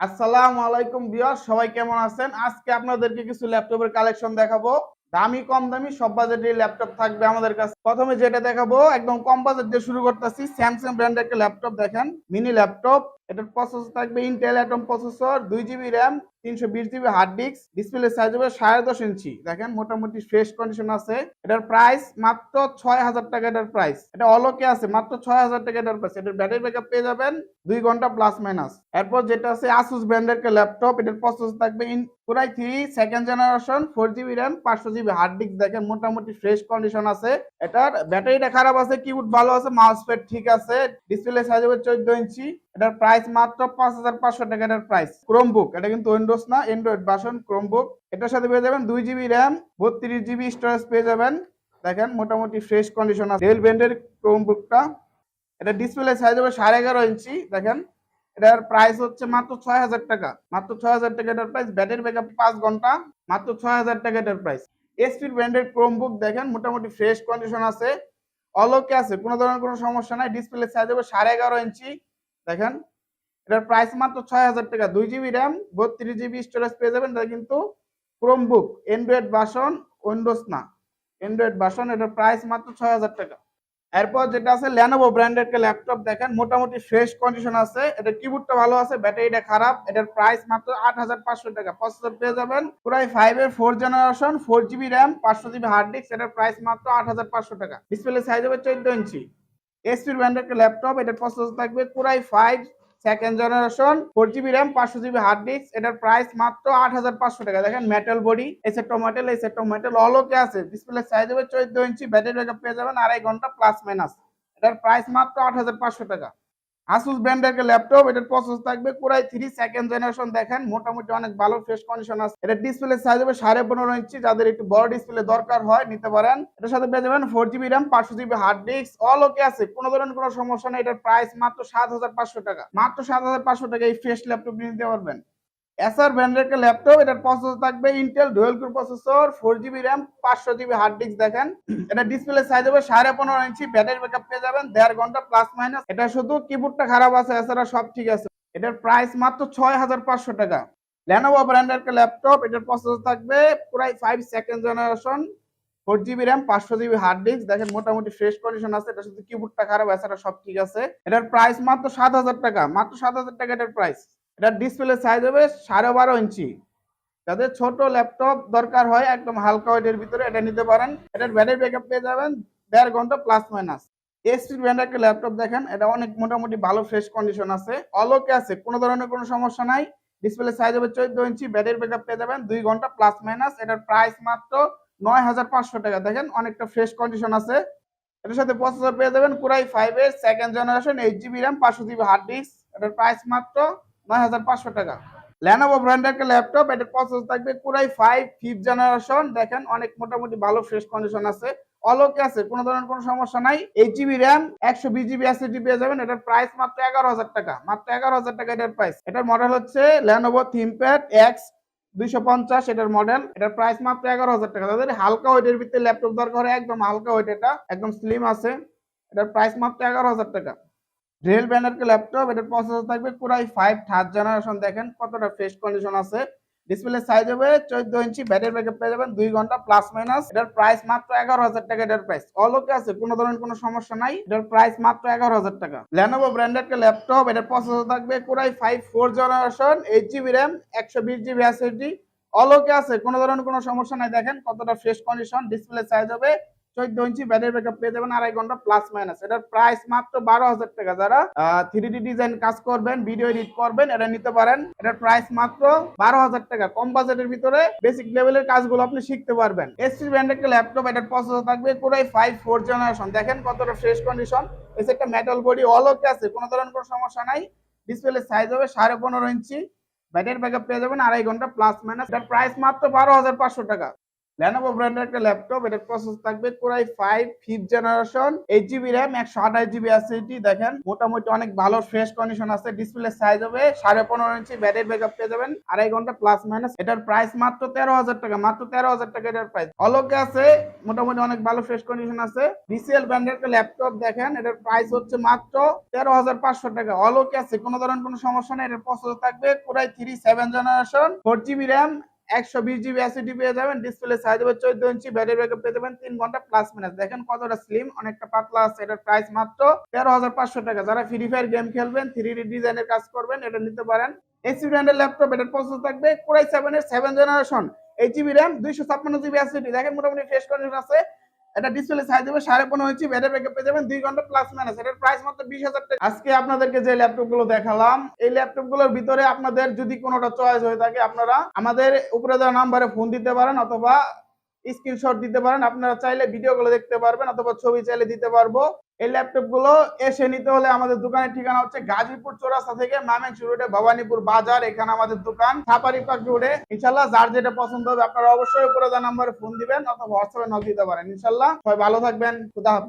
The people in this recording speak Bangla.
আসসালামু আলাইকুম বিয়ার সবাই কেমন আছেন? আজকে আপনাদেরকে কিছু ল্যাপটপের কালেকশন দেখাবো। দামি, কম দামি, সব বাজেটের ল্যাপটপ থাকবে আমাদের কাছে। প্রথমে যেটা দেখাবো, একদম কম বাজেট দিয়ে শুরু করতেছি স্যামসাং ব্র্যান্ডের একটা ল্যাপটপ দেখেন মিনি ল্যাপটপ। এটার প্রসেসর থাকবে ইন্টেল অ্যাটম প্রসেসর দুই জিবি র্যাম তিনশো বিশ GB hard disk display size হবে সাড়ে দশ ইঞ্চি। দেখেন, মোটামুটি ফ্রেশ কন্ডিশন আছে। এটার প্রাইস মাত্র ছয় হাজার টাকা এটার প্রাইস এটা অলোকে আছে, মাত্র ছয় হাজার টাকা এটার প্রাইস এটার ব্যাটারি ব্যাকআপ পেয়ে যাবেন দুই ঘণ্টা প্লাস মাইনাস এরপর যেটা আছে আসুস ব্র্যান্ডের ল্যাপটপ এটার প্রসেসর থাকবে ইন পুরাই three second generation four GB RAM পাঁচশো জিবি হার্ড ডিস্ক দেখেন, মোটামুটি ফ্রেশ কন্ডিশন আছে। এটার ব্যাটারিটা খারাপ আছে কিবোর্ড ভালো আছে মাউস প্যাড ঠিক আছে ডিসপ্লে সাইজ হবে চোদ্দ ইঞ্চি। এটার প্রাইস মাত্র পাঁচ হাজার পাঁচশো টাকা এটার প্রাইস ক্রোমবুক এটা কিন্তু উইন্ডোজ না অ্যান্ড্রয়েড ভার্সন ক্রোমবুক এটার সাথে পেয়ে যাবেন দুই জিবি র্যাম বত্রিশ জিবি স্টোরেজ পেয়ে যাবেন। দেখেন, মোটামুটি ফ্রেশ কন্ডিশন আছে। ডেল ব্র্যান্ডের ক্রোমবুকটা এটা ডিসপ্লে সাইজ হবে সাড়ে এগারো ইঞ্চি। দেখেন, এটার প্রাইস হচ্ছে মাত্র ছয় হাজার টাকা। মাত্র ছয় হাজার টাকা এটার প্রাইস ব্যাটারি ব্যাকআপ পাঁচ ঘণ্টা, মাত্র ছয় হাজার টাকা এটার প্রাইস এসপি ব্র্যান্ডের ক্রোমবুক দেখেন, মোটামুটি ফ্রেশ কন্ডিশন আছে। অলোকে আছে, কোনো ধরনের কোনো সমস্যা নাই। ডিসপ্লে সাইজ হবে সাড়ে এগারো ইঞ্চি। দেখেন এটার প্রাইস মাত্র ছয় হাজার টাকা। দুই জিবি র্যাম বত্রিশ জিবি স্টোরেজ পেয়ে যাবেন। এটা কিন্তু ক্রোমবুক অ্যান্ড্রয়েড বাসন উইন্ডোজ না। অ্যান্ড্রয়েড বাসন এটার প্রাইস মাত্র ছয় হাজার টাকা। এরপর যেটা আছে ল্যানোভো ব্র্যান্ডের একটা ল্যাপটপ দেখেন, মোটামুটি ফ্রেশ কন্ডিশন আছে। এটা কিবোর্ডটা ভালো আছে ব্যাটারিটা খারাপ। এটার প্রাইস মাত্র আট হাজার পাঁচশো টাকা। প্রসেসর পেয়ে যাবেন পুরাই ফাইভ এর four generation four GB RAM পাঁচশো জিবি হার্ড ডিস্ক এটার প্রাইস মাত্র আট হাজার পাঁচশো টাকা। ডিসপ্লে সাইজ হবে চোদ্দ ইঞ্চি। এসপি ব্র্যান্ডের একটা ল্যাপটপ এটার প্রসেসর থাকবে পুরাই five second generation four GB RAM পাঁচশো জিবি হার্ড ডিস্ক এটার প্রাইস মাত্র আট হাজার পাঁচশো টাকা। দেখেন মেটাল বডি এসে টোমেটেল এসে টোমেটেল অলোকে আছে। ডিসপ্লে সাইজ হবে চোদ্দ ইঞ্চি ব্যাটারি ব্যাকআপ পেয়ে যাবেন আড়াই ঘণ্টা প্লাস মাইনাস এটার প্রাইস মাত্র আট হাজার পাঁচশো টাকা। আসুস ব্র্যান্ডের ল্যাপটপ এটার প্রসেস থাকবে কোরাই থ্রি সেকেন্ড জেনারেশন দেখেন, মোটামুটি অনেক ভালো ফ্রেশ কন্ডিশন আছে। এটা ডিসপ্লে সাইজ হবে সাড়ে পনেরো ইঞ্চি, যাদের একটু বড় ডিসপ্লে দরকার হয়, নিতে পারেন। এটার সাথে পেয়ে যাবেন ফোর জিবি র্যাম পাঁচশো GB hard disk all okay আছে, কোনো ধরনের কোনো সমস্যা নেই। এটার প্রাইস মাত্র সাত হাজার পাঁচশো টাকা। মাত্র সাত হাজার পাঁচশো টাকা এই ফ্রেশ ল্যাপটপ নিতে পারবেন। এসআর ব্র্যান্ডের একটা ল্যাপটপ এটার প্রসেসর থাকবে Intel dual core processor four GB RAM পাঁচশো জিবি হার্ড ডিস্ক দেখেন। এটা ডিসপ্লে সাইজ হবে সাড়ে পনেরো ইঞ্চি ব্যাটারি ব্যাকআপ পেয়ে যাবেন, দেড় ঘণ্টা প্লাস মাইনাস এটা শুধু কিবোর্ডটা খারাপ আছে এছাড়া সব ঠিক আছে। এটার প্রাইস মাত্র ছয় হাজার পাঁচশো টাকা। ল্যানোভো ব্র্যান্ডের একটা ল্যাপটপ এটার প্রসেসর থাকবে প্রায় five second generation four GB RAM পাঁচশো জিবি হার্ড ডিস্ক দেখেন মোটামুটি ফ্রেশ কন্ডিশন আছে, এটা শুধু কিবোর্ডটা খারাপ এছাড়া সব ঠিক আছে। এটার প্রাইস মাত্র সাত হাজার টাকা, মাত্র সাত হাজার টাকা এটার প্রাইস এটার ডিসপ্লে সাইজ হবে সাড়ে বারো ইঞ্চি। যাদের ছোট ল্যাপটপ দরকার হয়, একদম হালকা ওয়েটের ভিতরে এটা নিতে পারেন। এটার ব্যাটারি ব্যাকআপ পেয়ে যাবেন, দেড় ঘণ্টা প্লাস মাইনাস এসপি ব্র্যান্ডের একটা ল্যাপটপ দেখেন, এটা অনেক মোটামুটি ভালো ফ্রেশ কন্ডিশন আছে। অলোকে আছে, কোনো ধরনের কোনো সমস্যা নাই। ডিসপ্লে সাইজ হবে চোদ্দ ইঞ্চি ব্যাটারি ব্যাকআপ পেয়ে যাবেন, দুই ঘণ্টা প্লাস মাইনাস এটার প্রাইস মাত্র নয় হাজার পাঁচশো টাকা। দেখেন অনেকটা ফ্রেশ কন্ডিশন আছে। এটার সাথে প্রসেসর পেয়ে যাবেন পুরাই ফাইভ এর second generation eight GB RAM পাঁচশো জিবি হার্ড ডিস্ক এটার প্রাইস মাত্র নয় হাজার পাঁচশো টাকা। ল্যানোভো ব্র্যান্ডের একটা ল্যাপটপ এটার প্রসেসর থাকবে পুরাই ফাইভ ফিফথ জেনারেশন দেখেন, অনেক মোটামুটি ভালো ফ্রেশ কন্ডিশন আছে। অলোকে আছে, কোনো ধরনের কোনো সমস্যা নাই। এইট জিবি র্যাম একশো বিশ জিবি এসএসডি পেয়ে যাবেন। এটার প্রাইস মাত্র এগারো হাজার টাকা। মাত্র এগারো হাজার টাকা এটার প্রাইস এটার মডেল হচ্ছে ল্যানোভো থিমপ্যাড এক্স দুইশো পঞ্চাশ, এটার মডেল এটার প্রাইস মাত্র এগারো হাজার টাকা। তাদের হালকা ওয়েটের ভিতরে ল্যাপটপ দরকার একদম হালকা ওয়েট এটা। একদম স্লিম আছে। এটার প্রাইস মাত্র এগারো হাজার টাকা। ডেল ব্র্যান্ডের ল্যাপটপ এটার প্রসেসর থাকবে পুরাই ফাইভ থার্ড জেনারেশন দেখেন কতটা ফ্রেশ কন্ডিশন আছে। ডিসপ্লে সাইজ হবে চোদ্দ ইঞ্চি ব্যাটারি ব্যাকআপ পেয়ে যাবেন দুই ঘণ্টা প্লাস মাইনাস এটার প্রাইস মাত্র এগারো হাজার টাকা এটার প্রাইস অলোকে আছে, কোনো ধরনের কোনো সমস্যা নাই। এটার প্রাইস মাত্র এগারো হাজার টাকা। ল্যানোভো ব্র্যান্ডের একটা ল্যাপটপ এটার প্রসেসর থাকবে পুরাই five four generation eight GB RAM একশো বিশ জিবি এসএসডি অলোকে আছে, কোনো ধরনের কোনো সমস্যা নাই। দেখেন কতটা ফ্রেশ কন্ডিশন ডিসপ্লে সাইজ হবে চোদ্দ ইঞ্চি ব্যাটারি ব্যাকআপ পেয়ে যাবেন, আড়াই ঘণ্টা প্লাস মাইনাস এটার প্রাইস মাত্র বারো হাজার টাকা। যারা থ্রি ডি ডিজাইন কাজ করবেন ভিডিও এডিট করবেন, এটা নিতে পারেন। এটার প্রাইস মাত্র বারো হাজার টাকা। কম বাজেটের ভিতরে বেসিক লেভেলের কাজগুলো আপনি শিখতে পারবেন। এসপি ব্র্যান্ডের একটা ল্যাপটপ এটার প্রসেসর থাকবে পুরাই ফাইভ ফোর জেনারেশন দেখেন কতটা ফ্রেশ কন্ডিশন এসে একটা মেটাল বডি অলোকে আছে, কোনো ধরনের কোনো সমস্যা নাই। ডিসপ্লে সাইজ হবে সাড়ে পনেরো ইঞ্চি। ব্যাটারি ব্যাকআপ পেয়ে যাবেন, আড়াই ঘণ্টা প্লাস মাইনাস এটার প্রাইস মাত্র বারো হাজার পাঁচশো টাকা। ল্যানোভো ব্র্যান্ডের একটা ল্যাপটপ এটার প্রসেস থাকবে core i five fifth generation eight GB RAM একশো আঠাশ জিবি অ্যাসিডিটি দেখেন, মোটামুটি অনেক ভালো ফ্রেশ কন্ডিশন আছে। ডিসপ্লে সাইজ হবে সাড়ে পনেরো ইঞ্চি ব্যাটারি ব্যাকআপ পেয়ে যাবেন। আড়াই ঘণ্টা প্লাস মাইনাস এটার প্রাইস মাত্র তেরো হাজার টাকা, মাত্র তেরো হাজার টাকা এটার প্রাইস অলোকে আছে, মোটামুটি অনেক ভালো ফ্রেশ কন্ডিশন আছে। বিসিএল ব্র্যান্ডের একটা ল্যাপটপ দেখেন, এটার প্রাইস হচ্ছে মাত্র তেরো হাজার পাঁচশো টাকা। অলোকে আছে, কোনো ধরনের কোনো সমস্যা নেই, এটার প্রসেসর থাকবে core i three seven generation four GB RAM একশো বিশ জিবি এসিডি পেয়ে যাবেন ডিসপ্লে সাইজ হবে চোদ্দ ইঞ্চি পেয়ে যাবেন তিন ঘণ্টা প্লাস মিনিট দেখেন কতটা স্লিম অনেকটা পাতলা আছে প্রাইস মাত্র তেরো হাজার পাঁচশো টাকা। যারা ফ্রি ফায়ার গেম খেলবেন থ্রি ডি ডিজাইনের কাজ করবেন, এটা নিতে পারেন। এসি ব্র্যান্ডের ল্যাপটপ এটার প্রসেস থাকবে কোরাই সেভেন এর seven generation eight GB RAM দুইশো ছাপ্পান্ন জিবি অ্যাসিডি দেখেন মোটামুটি ফ্রেশ কন্ডিশন আছে। এটা ডিসপ্লে সাইজ হবে সাড়ে পনেরো ইঞ্চি ব্যাটারি ব্যাকআপ পেয়ে যাবেন, দুই ঘণ্টা প্লাস মাইনাস এটার প্রাইস মাত্র বিশ হাজার টাকা। আজকে আপনাদেরকে যে ল্যাপটপগুলো দেখালাম, এই ল্যাপটপগুলোর ভিতরে আপনাদের যদি কোনোটা চয়েস হয়ে থাকে, আপনারা আমাদের উপরে দেওয়া নাম্বারে ফোন দিতে পারেন অথবা স্ক্রিনশট দিতে পারেন। আপনারা চাইলে ভিডিও গুলো দেখতে পারবেন অথবা ছবি চাইলে দিতে পারব। এই ল্যাপটপগুলো এসে নিতে হলে আমাদের দোকানের ঠিকানা হচ্ছে গাজীপুর চৌরাস্তা থেকে মামেনসি রোডে ভবানীপুর বাজার, এখানে আমাদের দোকান সাপারি পার্ক রোডে ইনশাল্লাহ যার যেটা পছন্দ হবে, আপনারা অবশ্যই উপরে দেওয়া নাম্বারে ফোন দিবেন অথবা হোয়াটসঅ্যাপে নক দিতে পারেন। ইনশাল্লাহ সবাই ভালো থাকবেন, খুদা হাফিজ।